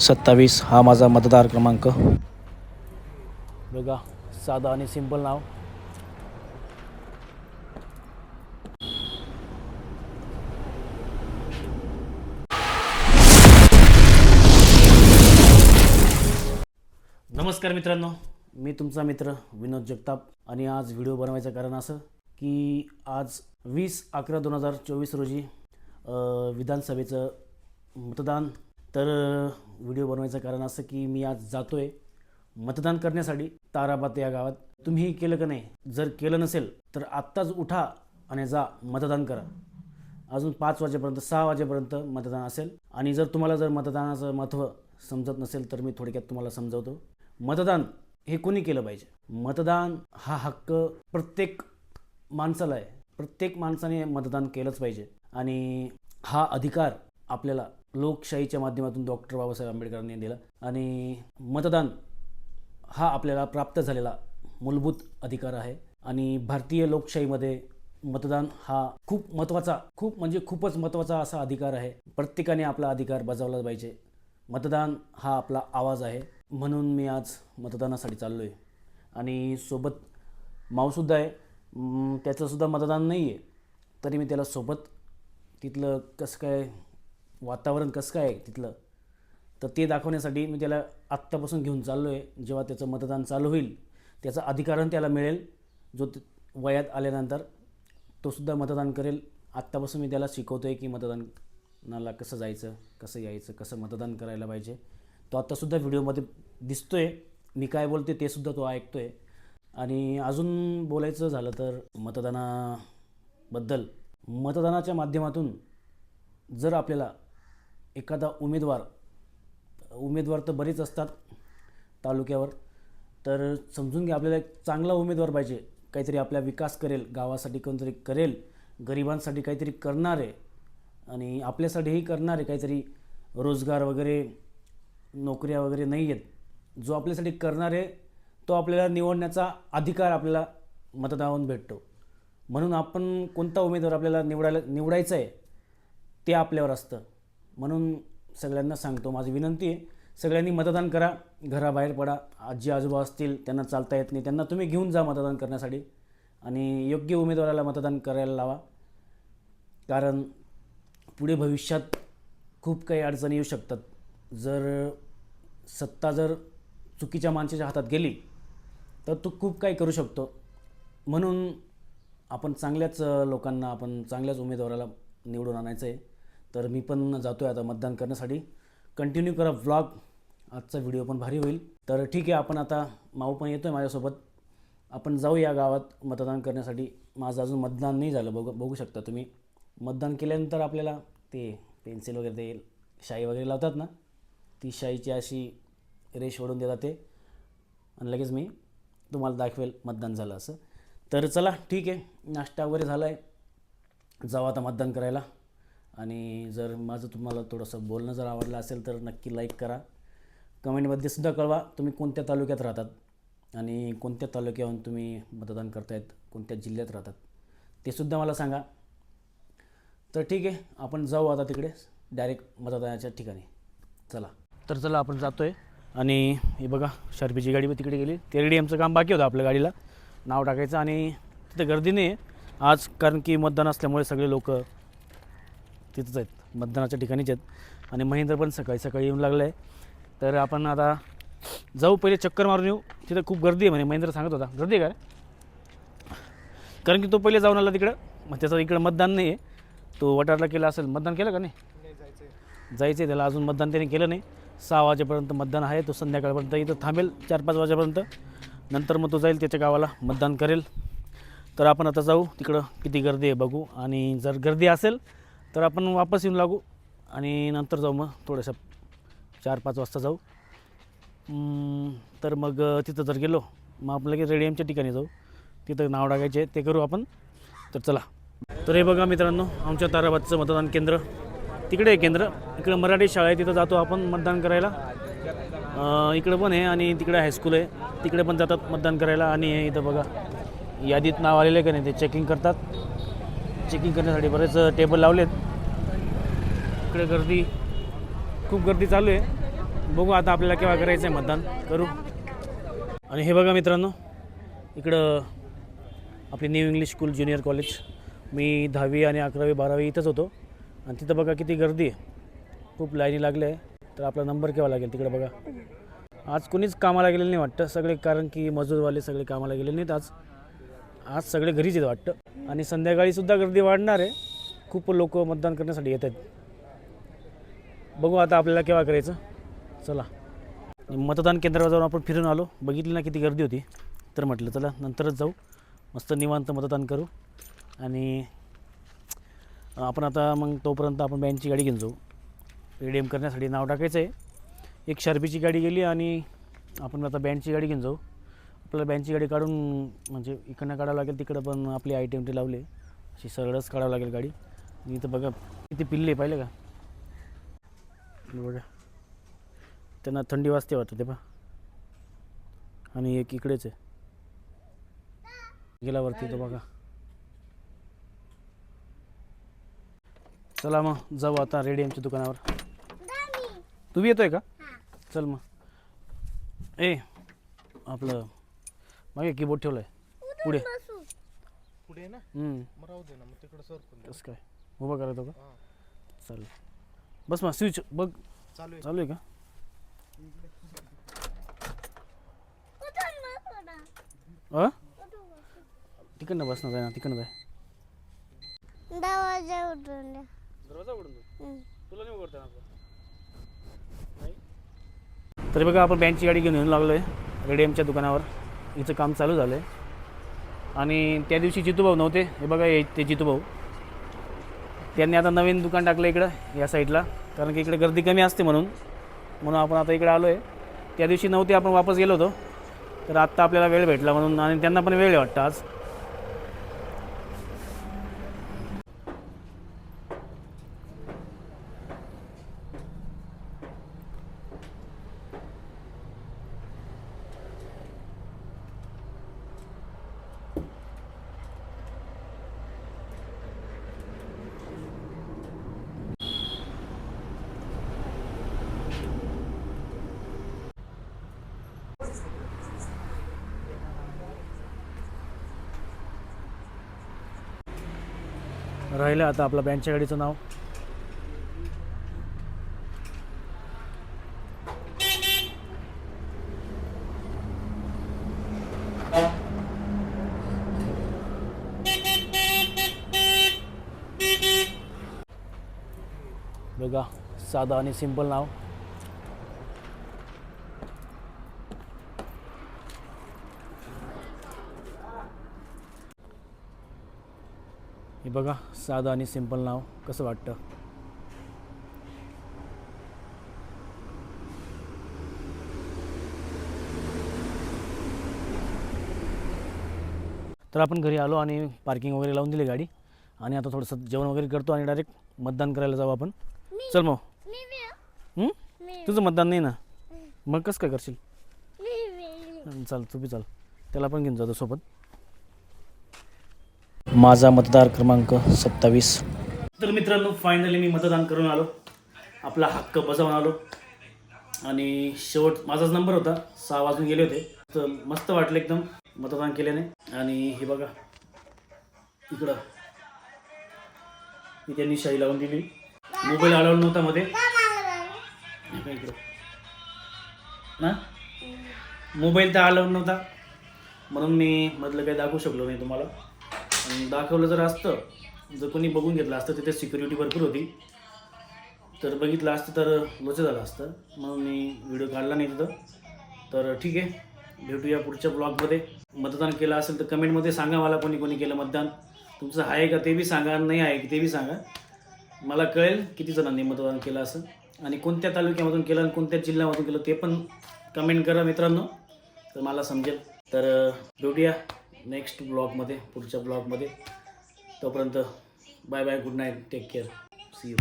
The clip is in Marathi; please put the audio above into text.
सत्तावीस हा माझा मतदार क्रमांक. बघा साधा आणि सिंपल नाव. नमस्कार मित्रांनो. मी तुमचा मित्र विनोद जगताप आणि आज व्हिडिओ बनवायचं कारण असं की आज वीस अकरा दोन हजार चोवीस रोजी विधानसभेचं मतदान तर व्हिडिओ बनवायचं कारण असं की मी आज जातो आहे मतदान करण्यासाठी ताराबाद या गावात. तुम्ही केलं का नाही? जर केलं नसेल तर आत्ताच उठा आणि जा मतदान करा. अजून पाच वाजेपर्यंत सहा वाजेपर्यंत मतदान असेल. आणि जर तुम्हाला जर मतदानाचं महत्त्व समजत नसेल तर मी थोडक्यात तुम्हाला समजवतो. मतदान हे कोणी केलं पाहिजे? मतदान हा हक्क प्रत्येक माणसाला आहे. प्रत्येक माणसाने मतदान केलंच पाहिजे. आणि हा अधिकार आपल्याला लोकशाहीच्या माध्यमातून डॉक्टर बाबासाहेब आंबेडकरांनी दिला. आणि मतदान हा आपल्याला प्राप्त झालेला मूलभूत अधिकार आहे. आणि भारतीय लोकशाहीमध्ये मतदान हा खूप महत्त्वाचा खूप म्हणजे खूपच महत्त्वाचा असा अधिकार आहे. प्रत्येकाने आपला अधिकार बजावला पाहिजे. मतदान हा आपला आवाज आहे. म्हणून मी आज मतदानासाठी चाललो आहे आणि सोबत मावसुद्धा आहे. त्याचंसुद्धा मतदान नाही आहे तरी मी त्याला सोबत तिथलं कसं काय वातावरण कसं काय आहे तिथलं? तर ते दाखवण्यासाठी मी त्याला आत्तापासून घेऊन चाललो आहे जेव्हा त्याचं मतदान चालू होईल त्याचा अधिकारण त्याला मिळेल. जो ते- वयात आल्यानंतर तोसुद्धा मतदान करेल. आत्तापासून मी त्याला शिकवतो आहे की मतदानाला कसं जायचं कसं यायचं कसं मतदान करायला पाहिजे. तो आत्तासुद्धा व्हिडिओमध्ये दिसतो आहे मी काय बोलते ते सुद्धा तो ऐकतो आहे आणि अजून बोलायचं झालं तर मतदानाबद्दल. मतदानाच्या माध्यमातून जर आपल्याला एखादा उमेदवार उमेदवार तर बरेच असतात तालुक्यावर तर समजून घ्या आपल्याला एक चांगला उमेदवार पाहिजे काहीतरी आपला विकास करेल गावासाठी कोणतरी करेल गरिबांसाठी काहीतरी करणार आहे आणि आपल्यासाठीही करणार आहे काहीतरी रोजगार वगैरे नोकऱ्या वगैरे नाही आहेत. जो आपल्यासाठी करणार आहे तो आपल्याला निवडण्याचा अधिकार आपल्याला मतदानावरून भेटतो. म्हणून आपण कोणता उमेदवार आपल्याला निवडायला निवडायचा आहे ते आपल्यावर असतं. म्हणून सगळ्यांना सांगतो माझी विनंती आहे सगळ्यांनी मतदान करा घराबाहेर पडा आजी आजोबा असतील त्यांना चालता येत नाही त्यांना तुम्ही घेऊन जा मतदान करण्यासाठी आणि योग्य उमेदवाराला मतदान करायला लावा. कारण पुढे भविष्यात खूप काही अडचणी येऊ शकतात. जर सत्ता जर चुकीच्या माणसाच्या हातात गेली तर तो खूप काही करू शकतो. म्हणून आपण चांगल्याच लोकांना आपण चांगल्याच उमेदवाराला निवडून आणायचं आहे तर मी पण जातो आहे आता मतदान करण्यासाठी. कंटिन्यू करा व्लॉग आजचा व्हिडिओ पण भारी होईल. तर ठीक आहे आपण आता माऊ पण येतो आहे माझ्यासोबत. आपण जाऊ या गावात मतदान करण्यासाठी. माझं अजून मतदान नाही झालं. बघू बघू शकता तुम्ही. मतदान केल्यानंतर आपल्याला ते पेन्सिल वगैरे ते शाई वगैरे लावतात ना ती शाईची अशी रेश ओढून देतात ते. आणि लगेच मी तुम्हाला दाखवेल मतदान झालं असं. तर चला ठीक आहे. नाश्ता वगैरे झाला आहे जाऊ आता मतदान करायला. आणि जर माझं तुम्हाला थोडंसं बोलणं जर आवडलं असेल तर नक्की लाईक करा. कमेंटमध्ये सुद्धा कळवा तुम्ही कोणत्या तालुक्यात राहतात आणि कोणत्या तालुक्याहून तुम्ही मतदान करतायत कोणत्या जिल्ह्यात राहतात ते सुद्धा मला सांगा. तर ठीक आहे आपण जाऊ आता तिकडे डायरेक्ट मतदानाच्या ठिकाणी. चला. तर चला आपण जातो आहे आणि हे बघा शार्पीची गाडी पण तिकडे गेली. तेरडी आमचं काम बाकी होतं आपल्या गाडीला. नाव टाकायचं आणि तिथे गर्दी नाही आहे आज कारण की मतदान असल्यामुळे सगळे लोक तिथंच आहेत. मतदानाच्या ठिकाणीच आहेत. आणि महेंद्र पण सकाळी सकाळी येऊन लागलं आहे. तर आपण आता जाऊ पहिले चक्कर मारून येऊ. तिथं खूप गर्दी आहे म्हणे. महेंद्र सांगत होता. गर्दी आहे का कारण की तो पहिले जाऊन आला तिकडं. मग त्याचं इकडं मतदान नाही आहे तो वटारला केला असेल. मतदान केलं का नाही? जायचं आहे त्याला. अजून मतदान त्याने केलं नाही. सहा वाजेपर्यंत मतदान आहे. तो संध्याकाळपर्यंत इथं थांबेल. चार पाच वाजेपर्यंत. नंतर मग तो जाईल त्याच्या गावाला मतदान करेल. तर आपण आता जाऊ. तिकडं किती गर्दी आहे बघू. आणि जर गर्दी असेल तर आपण वापस येऊन लागू आणि नंतर जाऊ मग थोडंसं चार पाच वाजता जाऊ. तर मग तिथं जर गेलो मग आपण लगेच रेडियमच्या ठिकाणी जाऊ. तिथं नाव टाकायचे ते करू आपण. तर चला. तर हे बघा मित्रांनो आमच्या ताराबादचं मतदान केंद्र. तिकडे आहे केंद्र. इकडे मराठी शाळा आहे तिथं जातो आपण मतदान करायला. इकडं पण आहे आणि तिकडे हायस्कूल आहे. तिकडे पण जातात मतदान करायला आणि हे इथं बघा यादीत नाव आलेलं आहे का नाही ते चेकिंग करतात. चेकिंग करण्यासाठी बरेच टेबल लावलेत. इकडे गर्दी खूप गर्दी चालू आहे. बघू आता आपल्याला केव्हा करायचं आहे मतदान. करू. आणि हे बघा मित्रांनो इकडं आपली new English school junior college मी दहावी आणि अकरावी बारावी इथंच होतो. आणि तिथं बघा किती गर्दी आहे. खूप लाईनी लागल्या आहे. तर आपला नंबर केव्हा लागेल तिकडे बघा. आज कोणीच कामाला गेलेलं नाही वाटतं. सगळे कारण की मजूरवाले सगळे कामाला गेलेले नाहीत आज. आज सगळे घरीच आहेत वाटतं. आणि संध्याकाळीसुद्धा गर्दी वाढणार आहे. खूप लोक मतदान करण्यासाठी येत आहेत. बघू आता आपल्याला केव्हा करायचं. चला. आणि मतदान केंद्रावर जाऊन आपण फिरून आलो. बघितली ना किती गर्दी होती. तर म्हटलं चला नंतरच जाऊ. मस्त निवांत मतदान करू. आणि आपण आता मग तोपर्यंत आपण बँकची गाडी घेऊन जाऊ. रिडीम करण्यासाठी नाव टाकायचं आहे. एक शार्पीची गाडी गेली आणि आपण आता बँडची गाडी घेऊन जाऊ. आपल्याला बँडची गाडी काढून म्हणजे इकडनं काढावं लागेल तिकडं पण आपली आय टी एम टी लावली अशी सरळच काढावं लागेल गाडी. इथं बघा किती पिल्ले पाहिलं का? हे बघा. त्यांना थंडी वाजते वाटतं ते पहा. आणि एक इकडेच आहे. गेल्यावरती तो बघा. चला मग जाऊ आता रेडियमच्या दुकानावर. तू बी येतोय का? चल मग. ए आपलं मागे कीबोर्ड ठेवलाय. पुढे. पुढे ना? हम्म, मग राहू दे ना मग तिकडे दे कसं काय? उभं करायचं का. चालेल. बस मग स्विच बघ. चालू आहे. चालू आहे का? अ? तिकडनं बस ना जाय ना तिकडनं जाय. दरवाजा उठून द्या दरवाजा उघडून. तुला नाही उघडता तरी बघा आपण बँकची गाडी घेऊन येऊन लागलो आहे रेडियमच्या दुकानावर. हिचं काम चालू झालं आहे आणि त्या दिवशी जितूभाऊ नव्हते. हे बघा हे ते जितूभाऊ. त्यांनी आता नवीन दुकान टाकलं इकडं या साईडला. कारण की इकडे गर्दी कमी असते म्हणून. म्हणून आपण आता इकडे आलो आहे त्या दिवशी नव्हते आपण वापस गेलो होतो. तर आत्ता आपल्याला वेळ भेटला म्हणून आणि त्यांना पण वेळ आहे वाटतं आज. राहिलं आता आपलं बँकच्या गाडीचं नाव. बघा साधं आणि सिंपल नाव. बघा साधं आणि सिंपल नाव कसं वाटतं? तर आपण घरी आलो आणि पार्किंग वगैरे लावून दिली गाडी. आणि आता थोडंसं जेवण वगैरे करतो आणि डायरेक्ट मतदान करायला जाऊ आपण. चल मग. तुझं मतदान नाही ना? मग कसं काय करशील? चाल तू बी चाल. त्याला पण घेऊन जातो सोबत. माझा मतदार क्रमांक सत्तावीस. तर मित्रांनो फायनली मी मतदान करून आलो. आपला हक्क बजावून आलो. आणि शेवट माझाच नंबर होता. सहा वाजून गेले होते. तर मस्त वाटलं एकदम मतदान केल्याने. आणि हे बघा इकडं. मी त्यांनी शाही लावून दिली. मोबाईल अलाउड नव्हता मध्ये. इकडं. ना? मोबाईल तर अलाउड नव्हता. म्हणून मी मधलं काही दाखवू शकलो नाही तुम्हाला. दाखवलं जर असतं जर कोणी बघून घेतलं असतं तिथे सिक्युरिटी भरपूर होती. तर बघितलं असतं तर लोचं झालं असतं. म्हणून मी व्हिडिओ काढला नाही तिथं. तर ठीक आहे भेटूया पुढच्या ब्लॉगमध्ये मतदान केलं असेल तर कमेंटमध्ये सांगा मला कोणी कोणी केलं मतदान. तुमचं आहे का ते बी सांगा नाही आहे की ते बी सांगा. मला कळेल किती जणांनी मतदान केलं असं आणि कोणत्या तालुक्यामधून केलं आणि कोणत्या जिल्ह्यामधून केलं ते पण कमेंट करा मित्रांनो. तर मला समजेल. तर भेटूया. नेक्स्ट ब्लॉगमध्ये पुढच्या ब्लॉगमध्ये. तोपर्यंत bye bye good night take care. See you